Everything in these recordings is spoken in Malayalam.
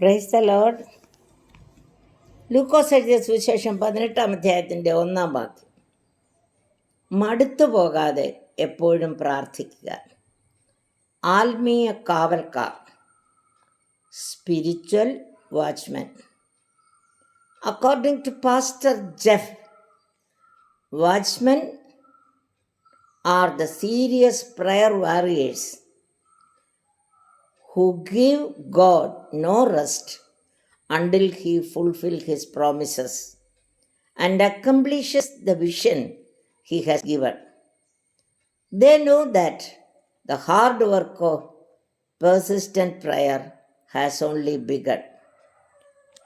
പ്രൈസ് ദ ലോഡ് ലൂക്കോസ് എഴുതിയ സുവിശേഷം പതിനെട്ടാം അധ്യായത്തിന്റെ ഒന്നാം വാക്യം. മടുത്തു പോകാതെ എപ്പോഴും പ്രാർത്ഥിക്കുക. ആത്മീയ കാവൽക്കാർ spiritual watchman according to pastor Jeff watchmen are the serious prayer warriors who give God no rest until he fulfills his promises and accomplishes the vision he has given. They know that the hard work of persistent prayer has only begun.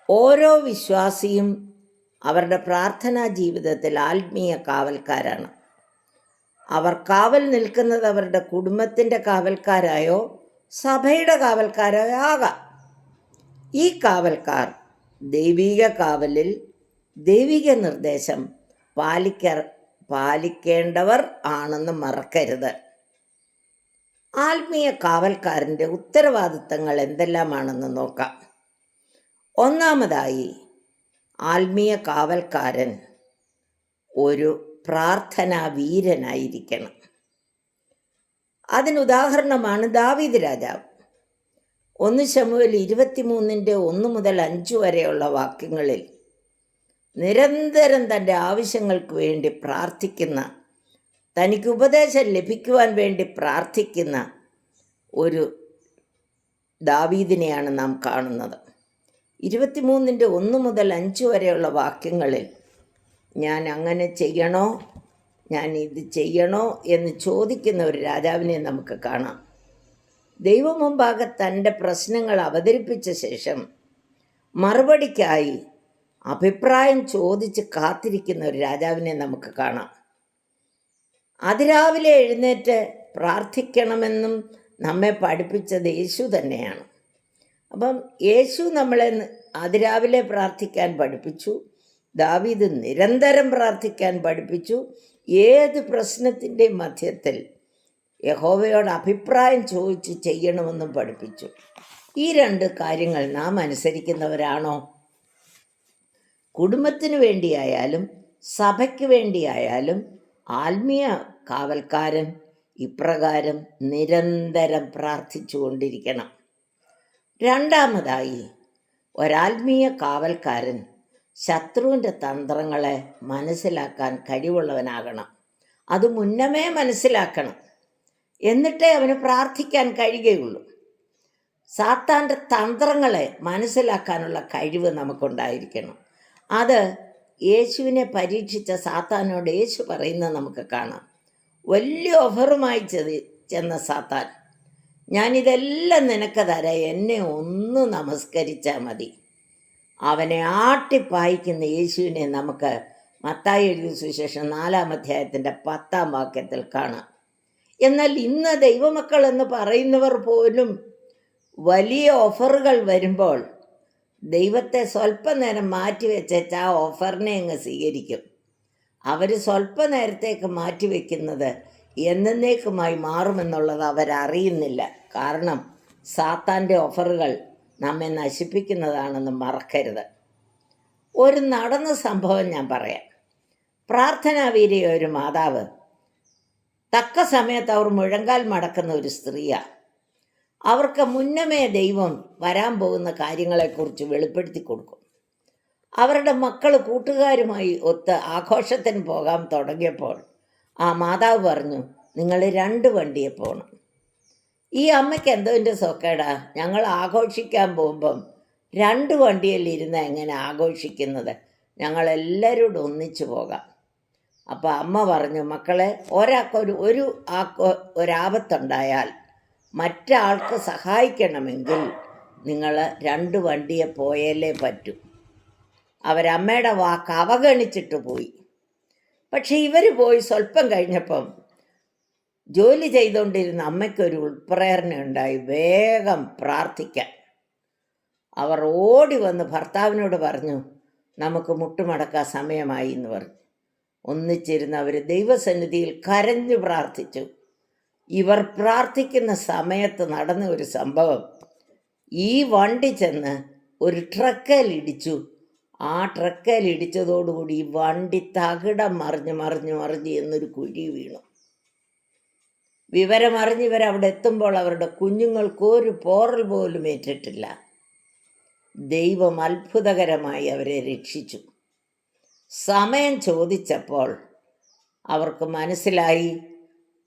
ഓരോ വിശ്വാസിയും അവരുടെ പ്രാർത്ഥനാ ജീവിതത്തിൽ ആത്മീയ കാവൽക്കാരാണ് അവർ കാവൽ നിൽക്കുന്നത് അവരുടെ കുടുംബത്തിൻ്റെ കാവൽക്കാരായോ സഭയുടെ കാവൽക്കാരാകാം. ഈ കാവൽക്കാർ ദൈവിക കാവലിൽ ദൈവിക നിർദ്ദേശം പാലിക്ക പാലിക്കേണ്ടവർ ആണെന്ന് മറക്കരുത്. ആത്മീയ കാവൽക്കാരന്റെ ഉത്തരവാദിത്തങ്ങൾ എന്തെല്ലാമാണെന്ന് നോക്കാം. ഒന്നാമതായി ആത്മീയ കാവൽക്കാരൻ ഒരു പ്രാർത്ഥനാ വീരനായിരിക്കണം അതിനുദാഹരണമാണ് ദാവീദ് രാജാവ്. ഒന്ന് ശമുവൽ ഇരുപത്തിമൂന്നിന്റെ ഒന്ന് മുതൽ അഞ്ച് വരെയുള്ള വാക്യങ്ങളിൽ നിരന്തരം തന്റെ ആവശ്യങ്ങൾക്ക് വേണ്ടി പ്രാർത്ഥിക്കുന്ന തനിക്ക് ഉപദേശം ലഭിക്കുവാൻ വേണ്ടി പ്രാർത്ഥിക്കുന്ന ഒരു ദാവീദിനെയാണ് നാം കാണുന്നത്. ഇരുപത്തിമൂന്നിന്റെ ഒന്ന് മുതൽ അഞ്ച് വരെയുള്ള വാക്യങ്ങളിൽ ഞാൻ അങ്ങനെ ചെയ്യണോ? ഞാൻ ഇത് ചെയ്യണോ എന്ന് ചോദിക്കുന്ന ഒരു രാജാവിനെ നമുക്ക് കാണാം. ദൈവം മുമ്പാകെ തന്റെ പ്രശ്നങ്ങൾ അവതരിപ്പിച്ച ശേഷം മറുപടിക്കായി അഭിപ്രായം ചോദിച്ച് കാത്തിരിക്കുന്ന ഒരു രാജാവിനെ നമുക്ക് കാണാം. അതിരാവിലെ എഴുന്നേറ്റ് പ്രാർത്ഥിക്കണമെന്നും നമ്മെ പഠിപ്പിച്ചത് യേശു തന്നെയാണ്. അപ്പം യേശു നമ്മളെ അതിരാവിലെ പ്രാർത്ഥിക്കാൻ പഠിപ്പിച്ചു ദാവീദ് നിരന്തരം പ്രാർത്ഥിക്കാൻ പഠിപ്പിച്ചു ഏത് പ്രശ്നത്തിന്റെ മധ്യത്തിൽ യഹോവയോട് അഭിപ്രായം ചോദിച്ച് ചെയ്യണമെന്നും പഠിപ്പിച്ചു. ഈ രണ്ട് കാര്യങ്ങൾ നാം അനുസരിക്കുന്നവരാണോ? കുടുംബത്തിന് വേണ്ടിയായാലും സഭയ്ക്ക് വേണ്ടിയായാലും ആത്മീയ കാവൽക്കാരൻ ഇപ്രകാരം നിരന്തരം പ്രാർത്ഥിച്ചു കൊണ്ടിരിക്കണം. രണ്ടാമതായി ഒരാത്മീയ കാവൽക്കാരൻ ശത്രുവിന്റെ തന്ത്രങ്ങളെ മനസ്സിലാക്കാൻ കഴിവുള്ളവനാകണം. അത് മുന്നമേ മനസ്സിലാക്കണം. എന്നിട്ടേ അവന് പ്രാർത്ഥിക്കാൻ കഴിയുകയുള്ളൂ. സാത്താന്റെ തന്ത്രങ്ങളെ മനസ്സിലാക്കാനുള്ള കഴിവ് നമുക്കുണ്ടായിരിക്കണം. അത് യേശുവിനെ പരീക്ഷിച്ച സാത്താനോട് യേശു പറയുന്നത് നമുക്ക് കാണാം. വലിയ ഓഫറുമായി ചെന്ന സാത്താൻ ഞാനിതെല്ലാം നിനക്ക് തരാം. എന്നെ ഒന്ന് നമസ്കരിച്ചാൽ മതി. അവനെ ആട്ടിപ്പായിക്കുന്ന യേശുവിനെ നമുക്ക് മത്തായി എഴുതിയ സുശേഷം നാലാം അധ്യായത്തിന്റെ പത്താം വാക്യത്തിൽ കാണാം. എന്നാൽ ഇന്ന് ദൈവമക്കൾ എന്ന് പറയുന്നവർ പോലും വലിയ ഓഫറുകൾ വരുമ്പോൾ ദൈവത്തെ സ്വല്പനേരം നേരം മാറ്റി വെച്ചേച്ച് ആ ഓഫറിനെ അങ്ങ് സ്വീകരിക്കും. അവർ സ്വല്പ നേരത്തേക്ക് മാറ്റി വയ്ക്കുന്നത് എന്നേക്കുമായി മാറുമെന്നുള്ളത് അവരറിയുന്നില്ല. കാരണം സാത്താന്റെ ഓഫറുകൾ നമ്മെ നശിപ്പിക്കുന്നതാണെന്ന് മറക്കരുത്. ഒരു നടന്ന സംഭവം ഞാൻ പറയാം. പ്രാർത്ഥനാവീരിയ ഒരു മാതാവ് തക്ക സമയത്ത് അവർ മുഴങ്കാൽ മടക്കുന്ന ഒരു സ്ത്രീയാണ് അവർക്ക് മുന്നമേ ദൈവം വരാൻ പോകുന്ന കാര്യങ്ങളെക്കുറിച്ച് വെളിപ്പെടുത്തി കൊടുക്കും. അവരുടെ മക്കൾ കൂട്ടുകാരുമായി ഒത്ത് ആഘോഷത്തിന് പോകാൻ തുടങ്ങിയപ്പോൾ ആ മാതാവ് പറഞ്ഞു നിങ്ങൾ രണ്ട് വണ്ടിയെ പോകണം ഈ അമ്മയ്ക്ക് എന്തോ എന്റെ സൊക്കേടാ. ഞങ്ങൾ ആഘോഷിക്കാൻ പോകുമ്പം രണ്ട് വണ്ടിയിൽ എങ്ങനെ ആഘോഷിക്കുന്നത്? ഞങ്ങളെല്ലാവരോടും ഒന്നിച്ചു പോകാം. അപ്പോൾ അമ്മ പറഞ്ഞു മക്കളെ ഒരാൾക്കൊരു ഒരു ആക്കോ ഒരാപത്തുണ്ടായാൽ മറ്റാൾക്ക് സഹായിക്കണമെങ്കിൽ നിങ്ങൾ രണ്ട് വണ്ടിയെ പോയാലേ പറ്റൂ. അവരമ്മയുടെ വാക്ക് അവഗണിച്ചിട്ട് പോയി. പക്ഷെ ഇവർ പോയി സ്വല്പം കഴിഞ്ഞപ്പം ജോലി ചെയ്തുകൊണ്ടിരുന്ന അമ്മയ്ക്കൊരു ഉൾപ്രേരണ ഉണ്ടായി വേഗം പ്രാർത്ഥിക്കാൻ. അവർ ഓടി വന്ന് ഭർത്താവിനോട് പറഞ്ഞു നമുക്ക് മുട്ടുമടക്കാൻ സമയമായി എന്ന് പറഞ്ഞു. ഒന്നിച്ചിരുന്ന് അവർ ദൈവസന്നിധിയിൽ കരഞ്ഞു പ്രാർത്ഥിച്ചു. ഇവർ പ്രാർത്ഥിക്കുന്ന സമയത്ത് നടന്ന ഒരു സംഭവം. ഈ വണ്ടി ചെന്ന് ഒരു ട്രക്കൽ ഇടിച്ചു. ആ ട്രക്കയിൽ ഇടിച്ചതോടുകൂടി ഈ വണ്ടി തകിടം മറിഞ്ഞ് മറിഞ്ഞ് മറിഞ്ഞ് എന്നൊരു കുഴി വീണു. വിവരമറിഞ്ഞ് അവിടെ എത്തുമ്പോൾ അവരുടെ കുഞ്ഞുങ്ങൾക്ക് ഒരു പോറൽ പോലും ഏറ്റിട്ടില്ല. ദൈവം അത്ഭുതകരമായി അവരെ രക്ഷിച്ചു. സമയം ചോദിച്ചപ്പോൾ അവർക്ക് മനസ്സിലായി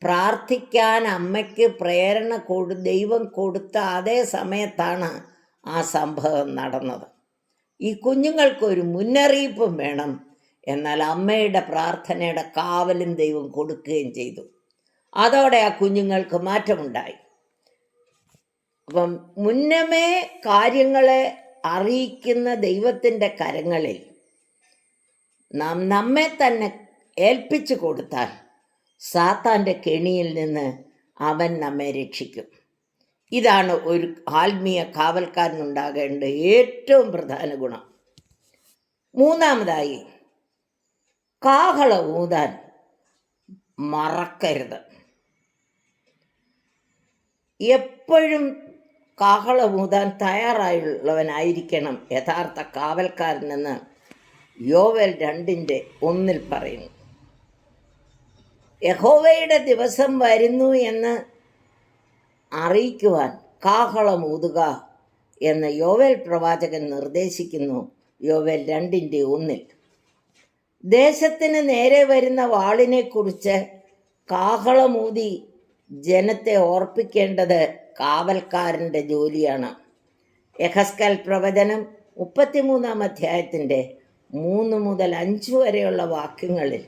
പ്രാർത്ഥിക്കാൻ അമ്മയ്ക്ക് പ്രേരണ കൊടു ദൈവം കൊടുത്ത അതേ സമയത്താണ് ആ സംഭവം നടന്നത്. ഈ കുഞ്ഞുങ്ങൾക്കൊരു മുന്നറിയിപ്പും വേണം. എന്നാൽ അമ്മയുടെ പ്രാർത്ഥനയുടെ കാവലും ദൈവം കൊടുക്കുകയും ചെയ്തു. അതോടെ ആ കുഞ്ഞുങ്ങൾക്ക് മാറ്റമുണ്ടായി. അപ്പം മുന്നമേ കാര്യങ്ങളെ അറിയിക്കുന്ന ദൈവത്തിന്റെ കരങ്ങളിൽ നാം നമ്മെ തന്നെ ഏൽപ്പിച്ചു കൊടുത്താൽ സാത്താന്റെ കെണിയിൽ നിന്ന് അവൻ നമ്മെ രക്ഷിക്കും. ഇതാണ് ഒരു ആത്മീയ കാവൽക്കാരനുണ്ടാകേണ്ട ഏറ്റവും പ്രധാന ഗുണം. മൂന്നാമതായി കാഹള ഊതാൻ മറക്കരുത്. എപ്പോഴും കാഹള ഊതാൻ തയ്യാറായുള്ളവനായിരിക്കണം യഥാർത്ഥ കാവൽക്കാരനെന്ന് യോവൽ രണ്ടിന്റെ ഒന്നിൽ പറയുന്നു. യഹോവയുടെ ദിവസം വരുന്നു എന്ന് അറിയിക്കുവാൻ കാഹളമൂതുക എന്ന് യോവൽ പ്രവാചകൻ നിർദ്ദേശിക്കുന്നു യോവൽ രണ്ടിന്റെ ഒന്നിൽ. ദേശത്തിന് നേരെ വരുന്ന വാളിനെക്കുറിച്ച് കാഹളമൂതി ജനത്തെ ഓർപ്പിക്കേണ്ടത് കാവൽക്കാരന്റെ ജോലിയാണ്. യഹസ്കൽ പ്രവചനം മുപ്പത്തിമൂന്നാം അധ്യായത്തിന്റെ മൂന്ന് മുതൽ അഞ്ച് വരെയുള്ള വാക്യങ്ങളിൽ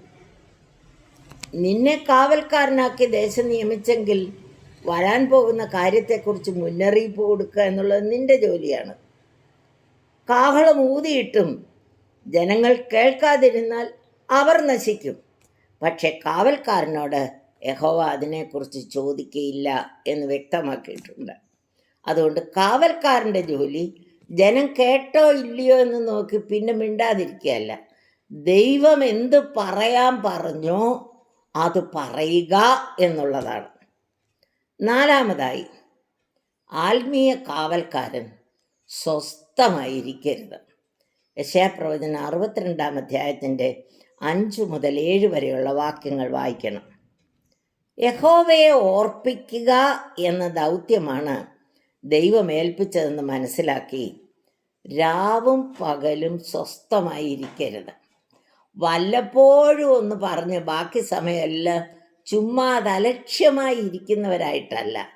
നിന്നെ കാവൽക്കാരനാക്കി ദേശം നിയമിച്ചെങ്കിൽ വരാൻ പോകുന്ന കാര്യത്തെക്കുറിച്ച് മുന്നറിയിപ്പ് കൊടുക്കുക എന്നുള്ളത് നിന്റെ ജോലിയാണ്. കാഹളം ഊതിയിട്ടും ജനങ്ങൾ കേൾക്കാതിരുന്നാൽ അവർ നശിക്കും. പക്ഷെ കാവൽക്കാരനോട് യഹോവ അതിനെക്കുറിച്ച് ചോദിക്കയില്ല എന്ന് വ്യക്തമാക്കിയിട്ടുണ്ട്. അതുകൊണ്ട് കാവൽക്കാരന്റെ ജോലി ജനം കേട്ടോ ഇല്ലയോ എന്ന് നോക്കി പിന്നെ മിണ്ടാതിരിക്കുകയല്ല. ദൈവം എന്ത് പറയാൻ പറഞ്ഞോ അത് പറയുക എന്നുള്ളതാണ്. നാലാമതായി ആത്മീയ കാവൽക്കാരൻ സ്വസ്ഥമായിരിക്കരുത്. യശാപ്രവചന അറുപത്തിരണ്ടാം അധ്യായത്തിന്റെ അഞ്ച് മുതൽ ഏഴ് വരെയുള്ള വാക്യങ്ങൾ വായിക്കണം. യഹോവയെ ഓർപ്പിക്കുക എന്ന ദൗത്യമാണ് ദൈവമേൽപ്പിച്ചതെന്ന് മനസ്സിലാക്കി. രാവും പകലും സ്വസ്ഥമായിരിക്കരുത്. വല്ലപ്പോഴും ഒന്ന് പറഞ്ഞ് ബാക്കി സമയമെല്ലാം ചുമ്മാ അലക്ഷ്യമായി ഇരിക്കുന്നവരായിട്ടല്ല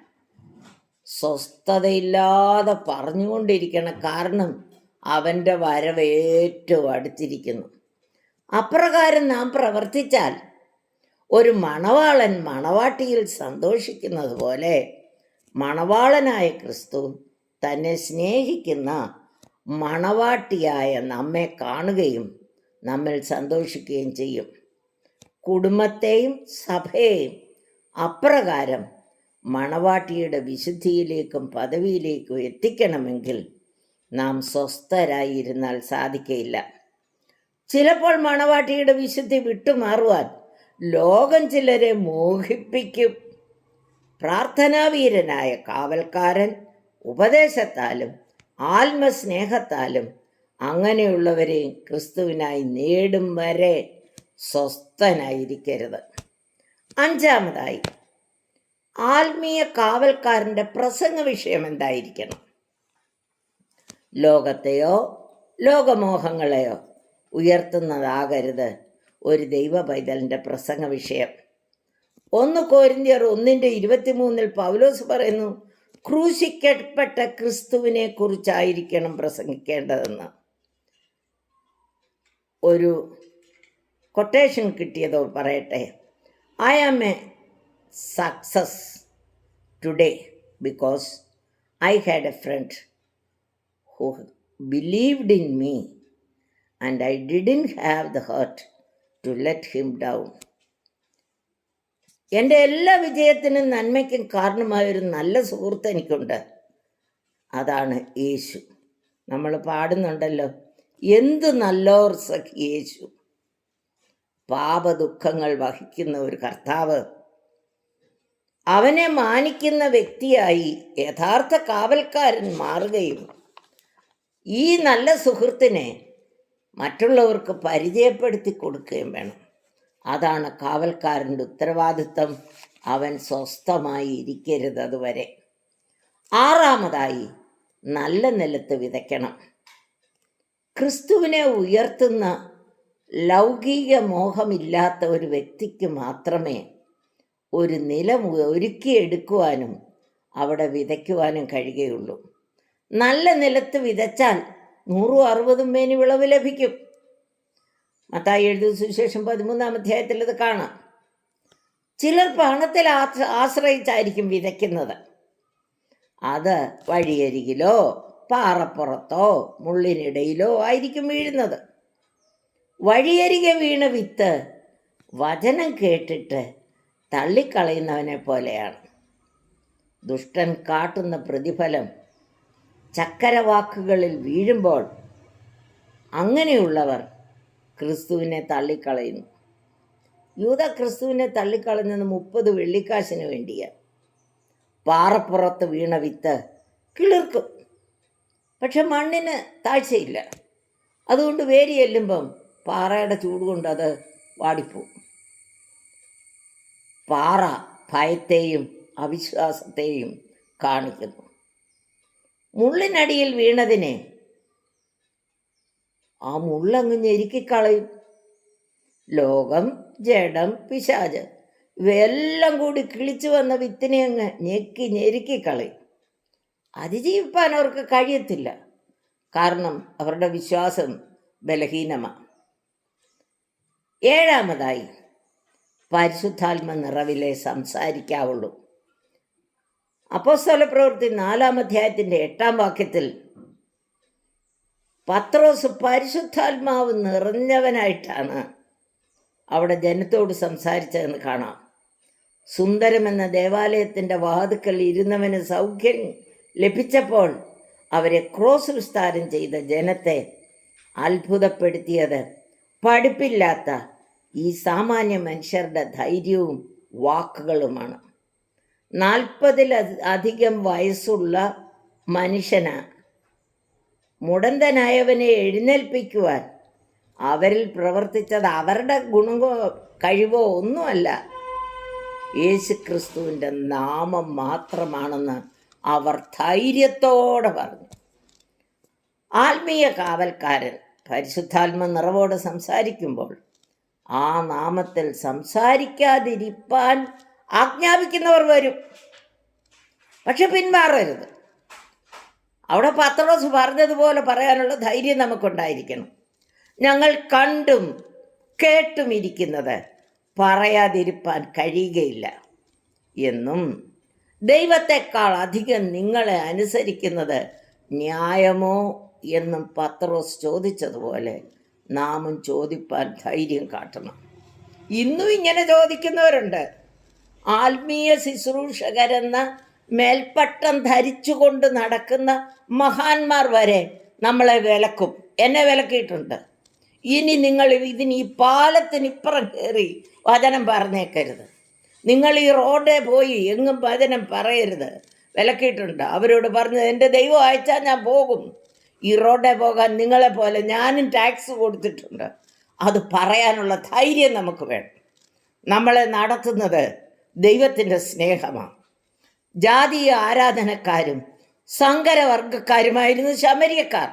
സ്വസ്ഥതയില്ലാതെ പറഞ്ഞുകൊണ്ടിരിക്കണം കാരണം അവന്റെ വരവ് ഏറ്റവും അടുത്തിരിക്കുന്നു. അപ്രകാരം നാം പ്രവർത്തിച്ചാൽ ഒരു മണവാളൻ മണവാട്ടിയിൽ സന്തോഷിക്കുന്നത് പോലെ മണവാളനായ ക്രിസ്തു തന്നെ സ്നേഹിക്കുന്ന മണവാട്ടിയായ നമ്മെ കാണുകയും നമ്മൾ സന്തോഷിക്കുകയും ചെയ്യും. കുടുംബത്തെയും സഭയെയും അപ്രകാരം മണവാട്ടിയുടെ വിശുദ്ധിയിലേക്കും പദവിയിലേക്കും എത്തിക്കണമെങ്കിൽ നാം സ്വസ്ഥരായിരുന്നാൽ സാധിക്കയില്ല. ചിലപ്പോൾ മണവാട്ടിയുടെ വിശുദ്ധി വിട്ടുമാറുവാൻ ലോകം ചിലരെ മോഹിപ്പിക്കും. പ്രാർത്ഥനാവീരനായ കാവൽക്കാരൻ ഉപദേശത്താലും ആത്മസ്നേഹത്താലും അങ്ങനെയുള്ളവരെ ക്രിസ്തുവിനായി നേടും വരെ സ്വസ്ഥനായിരിക്കരുത്. അഞ്ചാമതായി ആത്മീയ കാവൽക്കാരന്റെ പ്രസംഗ വിഷയം എന്തായിരിക്കണം? ലോകത്തെയോ ലോകമോഹങ്ങളെയോ ഉയർത്തുന്നതാകരുത്. ഒരു ദൈവ പൈതലിന്റെ പ്രസംഗ വിഷയം. ഒന്ന് കോരിന്തിയർ ഒന്നിന്റെ ഇരുപത്തിമൂന്നിൽ പൗലോസ് പറയുന്നു ക്രൂശിക്കപ്പെട്ട ക്രിസ്തുവിനെ കുറിച്ചായിരിക്കണം പ്രസംഗിക്കേണ്ടതെന്ന്. ഒരു കൊട്ടേഷൻ കിട്ടിയതോ പറയട്ടെ I am a success today because I had a friend who believed in me and I didn't have the heart to let him down എന്റെ എല്ലാ വിജയത്തിനും നന്മയ്ക്കും കാരണമായൊരു നല്ല സുഹൃത്ത് എനിക്കുണ്ട്. അതാണ് യേശു. നമ്മൾ പാടുന്നുണ്ടല്ലോ. എന്ത് നല്ലോർ സഖി യേശു. പാപദുഃഖങ്ങൾ വഹിക്കുന്ന ഒരു കർത്താവ്. അവനെ മാനിക്കുന്ന വ്യക്തിയായി യഥാർത്ഥ കാവൽക്കാരൻ മാറുകയും ഈ നല്ല സുഹൃത്തിനെ മറ്റുള്ളവർക്ക് പരിചയപ്പെടുത്തി കൊടുക്കുകയും വേണം. അതാണ് കാവൽക്കാരന്റെ ഉത്തരവാദിത്തം. അവൻ സ്വസ്ഥമായി ഇരിക്കരുത് അതുവരെ. ആറാമതായി നല്ല നിലത്ത് വിതയ്ക്കണം. ക്രിസ്തുവിനെ ഉയർത്തുന്ന ലൗകിക മോഹമില്ലാത്ത ഒരു വ്യക്തിക്ക് മാത്രമേ ഒരു നിലം ഒരുക്കിയെടുക്കുവാനും അവിടെ വിതയ്ക്കുവാനും കഴിയുകയുള്ളൂ. നല്ല നിലത്ത് വിതച്ചാൽ നൂറും അറുപതും മേനി വിളവ് ലഭിക്കും. മത്തായി എഴുതിയ സുവിശേഷം പതിമൂന്നാം അധ്യായത്തിൽ ഇത് കാണാം. ചിലർ പണത്തിൽ ആശ്ര- ആശ്രയിച്ചായിരിക്കും വിതയ്ക്കുന്നത്. അത് വഴിയരികിലോ പാറപ്പുറത്തോ മുള്ളിനിടയിലോ ആയിരിക്കും വീഴുന്നത്. വഴിയരികെ വീണ വിത്ത് വചനം കേട്ടിട്ട് തള്ളിക്കളയുന്നവനെ പോലെയാണ്. ദുഷ്ടൻ കാട്ടുന്ന പ്രതിഫലം ചക്കരവാക്കുകളിൽ വീഴുമ്പോൾ അങ്ങനെയുള്ളവർ ക്രിസ്തുവിനെ തള്ളിക്കളയുന്നു. യൂത ക്രിസ്തുവിനെ തള്ളിക്കളഞ്ഞത് മുപ്പത് വെള്ളിക്കാശിന് വേണ്ടിയാണ് പാറപ്പുറത്ത് വീണ വിത്ത് കിളിർക്കും. പക്ഷെ മണ്ണിന് താഴ്ചയില്ല. അതുകൊണ്ട് വേരി എല്ലുമ്പം പാറയുടെ ചൂട് കൊണ്ട് അത് വാടിപ്പോവും. പാറ ഭയത്തെയും അവിശ്വാസത്തെയും കാണിക്കുന്നു. മുള്ളിനടിയിൽ വീണതിനെ. ആ മുള്ളങ്ങ് ഞെരുക്കിക്കളയും. ലോകം ജഡം പിശാജ് ഇവയെല്ലാം കൂടി കിളിച്ചു വന്ന വിത്തിനെ അങ്ങ് ഞെക്കി ഞെരുക്കിക്കളയും. അതിജീവിപ്പാൻ അവർക്ക് കഴിയത്തില്ല. കാരണം അവരുടെ വിശ്വാസം ബലഹീനമാണ് ഏഴാമതായി പരിശുദ്ധാത്മ നിറവിലെ സംസാരിക്കാവുള്ളൂ. അപ്പോസ്തല പ്രവൃത്തി നാലാം അധ്യായത്തിന്റെ എട്ടാം വാക്യത്തിൽ പത്രോസ് പരിശുദ്ധാത്മാവ് നിറഞ്ഞവനായിട്ടാണ് അവിടെ ജനത്തോട് സംസാരിച്ചതെന്ന് കാണാം. സുന്ദരമെന്ന ദേവാലയത്തിന്റെ വാതുക്കൽ ഇരുന്നവന് സൗഖ്യം ലഭിച്ചപ്പോൾ അവരെ ക്രോസ് വിസ്താരം ചെയ്ത ജനത്തെ അത്ഭുതപ്പെടുത്തിയത്. പഠിപ്പില്ലാത്ത ഈ സാമാന്യ മനുഷ്യരുടെ ധൈര്യവും വാക്കുകളുമാണ്. നാൽപ്പതിൽ അധികം വയസ്സുള്ള മനുഷ്യനാണ് മുടന്തനായവനെ എഴുന്നേൽപ്പിക്കുവാൻ അവരിൽ പ്രവർത്തിച്ചത് അവരുടെ ഗുണമോ കഴിവോ ഒന്നുമല്ല. യേശു ക്രിസ്തുവിന്റെ നാമം മാത്രമാണെന്ന് അവർ ധൈര്യത്തോടെ പറഞ്ഞു. ആത്മീയ കാവൽക്കാരൻ പരിശുദ്ധാത്മ നിറവോടെ സംസാരിക്കുമ്പോൾ ആ നാമത്തിൽ സംസാരിക്കാതിരിപ്പാൻ ആജ്ഞാപിക്കുന്നവർ വരും. പക്ഷെ പിന്മാറരുത്. അവിടെ പത്രോസ് പറഞ്ഞതുപോലെ പറയാനുള്ള ധൈര്യം നമുക്കുണ്ടായിരിക്കണം. ഞങ്ങൾ കണ്ടും കേട്ടും ഇരിക്കുന്നത് പറയാതിരിപ്പാൻ കഴിയുകയില്ല എന്നും ദൈവത്തെക്കാൾ അധികം നിങ്ങളെ അനുസരിക്കുന്നത് ന്യായമോ എന്നും പത്രോസ് ചോദിച്ചതുപോലെ നാമും ചോദിപ്പാൻ ധൈര്യം കാട്ടണം. ഇന്നും ഇങ്ങനെ ചോദിക്കുന്നവരുണ്ട്. ആത്മീയ ശുശ്രൂഷകരെന്ന മേൽപ്പട്ടം ധരിച്ചുകൊണ്ട് നടക്കുന്ന മഹാന്മാർ വരെ നമ്മളെ വിലക്കും. എന്നെ വിലക്കിയിട്ടുണ്ട്. ഇനി നിങ്ങൾ ഇതിന് ഈ പാലത്തിന് ഇപ്പുറം കയറി വചനം പറഞ്ഞേക്കരുത്. നിങ്ങൾ ഈ റോഡേ പോയി എങ്ങും വചനം പറയരുത്. വിലക്കിയിട്ടുണ്ട്. അവരോട് പറഞ്ഞത് എന്റെ ദൈവം അയച്ചാൽ ഞാൻ പോകും. ഈ റോഡേ പോകാൻ നിങ്ങളെ പോലെ ഞാനും ടാക്സ് കൊടുത്തിട്ടുണ്ട്. അത് പറയാനുള്ള ധൈര്യം നമുക്ക് വേണം. നമ്മളെ നടത്തുന്നത് ദൈവത്തിന്റെ സ്നേഹമാണ്. ജാതീയ ആരാധനക്കാരും സങ്കരവർഗക്കാരുമായിരുന്നു ശമരിയക്കാർ.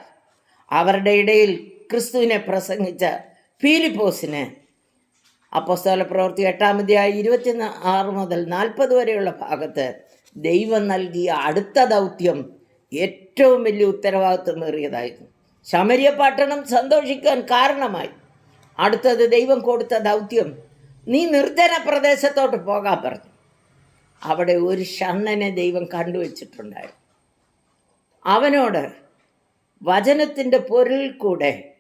അവരുടെ ഇടയിൽ ക്രിസ്തുവിനെ പ്രസംഗിച്ച ഫീലിപ്പോസിന് അപ്പോസ്തല പ്രവൃത്തി എട്ടാമധ്യായ ഇരുപത്തി ആറ് മുതൽ നാൽപ്പത് വരെയുള്ള ഭാഗത്ത് ദൈവം നൽകിയ അടുത്ത ദൗത്യം ഏറ്റവും വലിയ ഉത്തരവാദിത്വമേറിയതായിരുന്നു ശമരിയ പട്ടണം സന്തോഷിക്കാൻ കാരണമായി. അടുത്തത് ദൈവം കൊടുത്ത ദൗത്യം നീ നിർജന പ്രദേശത്തോട്ട് പോകാൻ പറഞ്ഞു. അവിടെ ഒരു ഷണ്ണനെ ദൈവം കണ്ടുവച്ചിട്ടുണ്ടായിരുന്നു. അവനോട് വചനത്തിന്റെ പൊരുൾ കൂടെ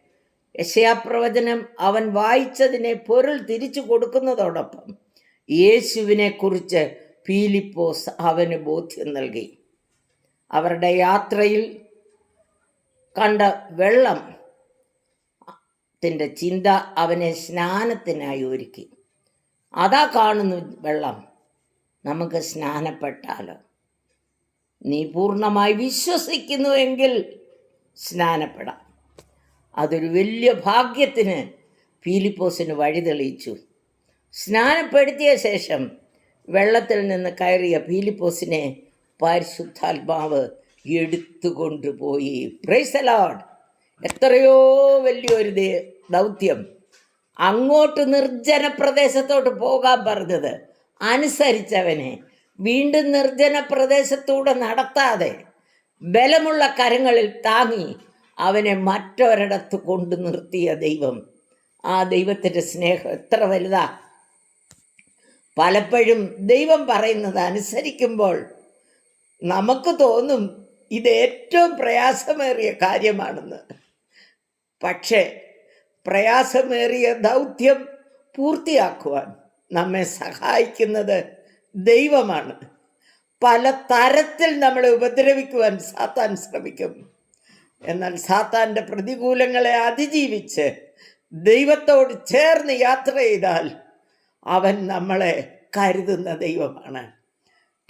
യശയാപ്രവചനം അവൻ വായിച്ചതിനെ പൊരുൾ തിരിച്ചു കൊടുക്കുന്നതോടൊപ്പം യേശുവിനെക്കുറിച്ച് ഫീലിപ്പോസ് അവന് ബോധ്യം നൽകി. അവരുടെ യാത്രയിൽ കണ്ട വെള്ളം ത്തിന്റെ ചിന്ത അവനെ സ്നാനത്തിനായി ഒരുക്കി. അതാ കാണുന്നു വെള്ളം. നമുക്ക് സ്നാനപ്പെട്ടാലോ? നീ പൂർണമായി വിശ്വസിക്കുന്നുവെങ്കിൽ സ്നാനപ്പെടാം. അതൊരു വലിയ ഭാഗ്യത്തിന് ഫീലിപ്പോസിന് വഴി തെളിയിച്ചു. സ്നാനപ്പെടുത്തിയ ശേഷം വെള്ളത്തിൽ നിന്ന് കയറിയ ഫീലിപ്പോസിനെ പരിശുദ്ധാത്മാവ് എടുത്തുകൊണ്ടുപോയി. പ്രൈസലോഡ് എത്രയോ വലിയൊരു ദൗത്യം. അങ്ങോട്ട് നിർജന പ്രദേശത്തോട്ട് പോകാൻ പറഞ്ഞത്. അനുസരിച്ചവനെ വീണ്ടും നിർജന പ്രദേശത്തൂടെ നടത്താതെ ബലമുള്ള കരങ്ങളിൽ താങ്ങി അവനെ മറ്റൊരിടത്ത് കൊണ്ടു നിർത്തിയ ദൈവം. ആ ദൈവത്തിന്റെ സ്നേഹം എത്ര വലുതാ. പലപ്പോഴും ദൈവം പറയുന്നത് അനുസരിക്കുമ്പോൾ നമുക്ക് തോന്നും ഇത് ഏറ്റവും പ്രയാസമേറിയ കാര്യമാണെന്ന്. പക്ഷേ പ്രയാസമേറിയ ദൗത്യം പൂർത്തിയാക്കുവാൻ നമ്മെ സഹായിക്കുന്നത് ദൈവമാണ്. പല തരത്തിൽ നമ്മളെ ഉപദ്രവിക്കുവാൻ സാത്താൻ ശ്രമിക്കും. എന്നാൽ സാത്താന്റെ പ്രതികൂലങ്ങളെ അതിജീവിച്ച് ദൈവത്തോട് ചേർന്ന് യാത്ര ചെയ്താൽ അവൻ നമ്മളെ കരുതുന്ന ദൈവമാണ്.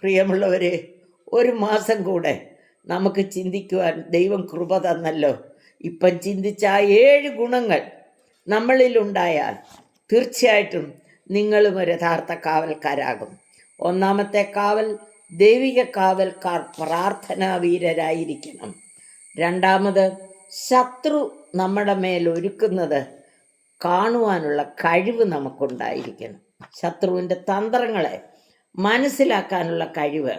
പ്രിയമുള്ളവരെ ഒരു മാസം കൂടെ നമുക്ക് ചിന്തിക്കുവാൻ ദൈവം കൃപ തന്നല്ലോ. ഇപ്പം ചിന്തിച്ച ആ ഏഴ് ഗുണങ്ങൾ നമ്മളിലുണ്ടായാൽ തീർച്ചയായിട്ടും നിങ്ങളും ഒരു യഥാർത്ഥ കാവൽക്കാരാകും. ഒന്നാമത്തെ കാവൽ ദൈവിക കാവൽക്കാർ പ്രാർത്ഥനാവീരരായിരിക്കണം രണ്ടാമത് ശത്രു നമ്മുടെ മേൽ ഒരുക്കുന്നത് കാണുവാനുള്ള കഴിവ് നമുക്കുണ്ടായിരിക്കണം. ശത്രുവിന്റെ തന്ത്രങ്ങളെ മനസ്സിലാക്കാനുള്ള കഴിവ്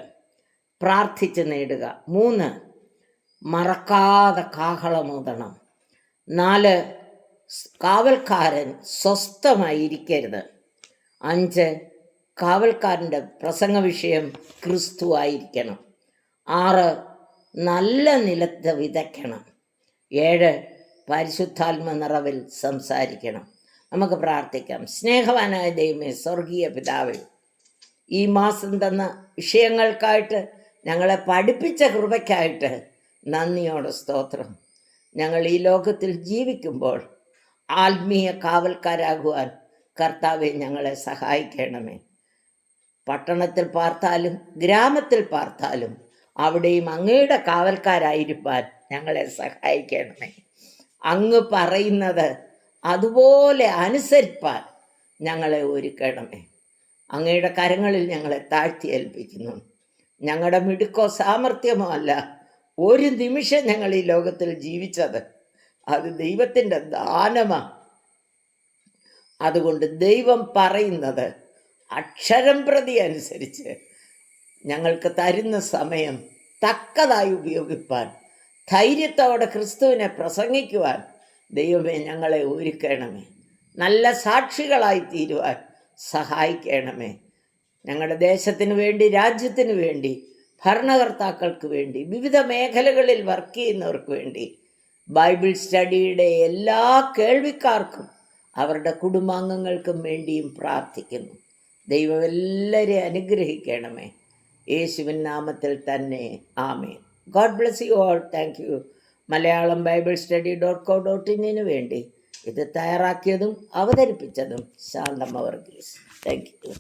പ്രാർത്ഥിച്ച് നേടുക. മൂന്ന് മറക്കാതെ കാഹളമൂതണം നാല് കാവൽക്കാരൻ സ്വസ്ഥമായിരിക്കരുത്. അഞ്ച് കാവൽക്കാരന്റെ പ്രസംഗ വിഷയം ക്രിസ്തു ആയിരിക്കണം. ആറ് നല്ല നിലത്ത് വിതയ്ക്കണം. ഏഴ് പരിശുദ്ധാത്മ നിറവിൽ സംസാരിക്കണം. നമുക്ക് പ്രാർത്ഥിക്കാം. സ്നേഹവാനായ ദൈവമേ സ്വർഗീയ പിതാവേ ഈ മാസം തന്ന വിഷയങ്ങൾക്കായിട്ട് ഞങ്ങളെ പഠിപ്പിച്ച കൃപയ്ക്കായിട്ട് നന്ദിയോടെ സ്തോത്രം. ഞങ്ങൾ ഈ ലോകത്തിൽ ജീവിക്കുമ്പോൾ ആത്മീയ കാവൽക്കാരാകുവാൻ കർത്താവെ ഞങ്ങളെ സഹായിക്കണമേ. പട്ടണത്തിൽ പാർത്താലും ഗ്രാമത്തിൽ പാർത്താലും അവിടെയും അങ്ങയുടെ കാവൽക്കാരായിരിക്കാൻ ഞങ്ങളെ സഹായിക്കണമേ. അങ്ങ് പറയുന്നത് അതുപോലെ അനുസരിപ്പാൻ ഞങ്ങളെ ഒരുക്കണമേ. അങ്ങയുടെ കരങ്ങളിൽ ഞങ്ങളെ താഴ്ത്തി ഏൽപ്പിക്കുന്നു. ഞങ്ങളുടെ മിടുക്കോ സാമർഥ്യമോ അല്ല. ഒരു നിമിഷം ഞങ്ങൾ ഈ ലോകത്തിൽ ജീവിച്ചത് അത് ദൈവത്തിന്റെ ദാനമാണ് അതുകൊണ്ട് ദൈവം പറയുന്നത് അക്ഷരം പ്രതി അനുസരിച്ച് ഞങ്ങൾക്ക് തരുന്ന സമയം തക്കതായി ഉപയോഗിപ്പാൻ ധൈര്യത്തോടെ ക്രിസ്തുവിനെ പ്രസംഗിക്കുവാൻ ദൈവമേ ഞങ്ങളെ ഒരുക്കണമേ. നല്ല സാക്ഷികളായി തീരുവാൻ സഹായിക്കണമേ. ഞങ്ങളുടെ ദേശത്തിന് വേണ്ടി രാജ്യത്തിന് വേണ്ടി ഭരണകർത്താക്കൾക്ക് വേണ്ടി വിവിധ മേഖലകളിൽ വർക്ക് ചെയ്യുന്നവർക്ക് വേണ്ടി ബൈബിൾ സ്റ്റഡിയുടെ എല്ലാ കേൾവിക്കാർക്കും അവരുടെ കുടുംബാംഗങ്ങൾക്കും വേണ്ടിയും പ്രാർത്ഥിക്കുന്നു. ദൈവം എല്ലാവരെയും അനുഗ്രഹിക്കണമേ. യേശുവിൻ നാമത്തിൽ തന്നെ ആമേ God bless you all. Thank you. Malayalam Bible study dot co dot ഇന്നിന് വേണ്ടി ഇത് തയ്യാറാക്കിയതും അവതരിപ്പിച്ചതും ശാന്തമ്മ വർഗീസ്. Thank you.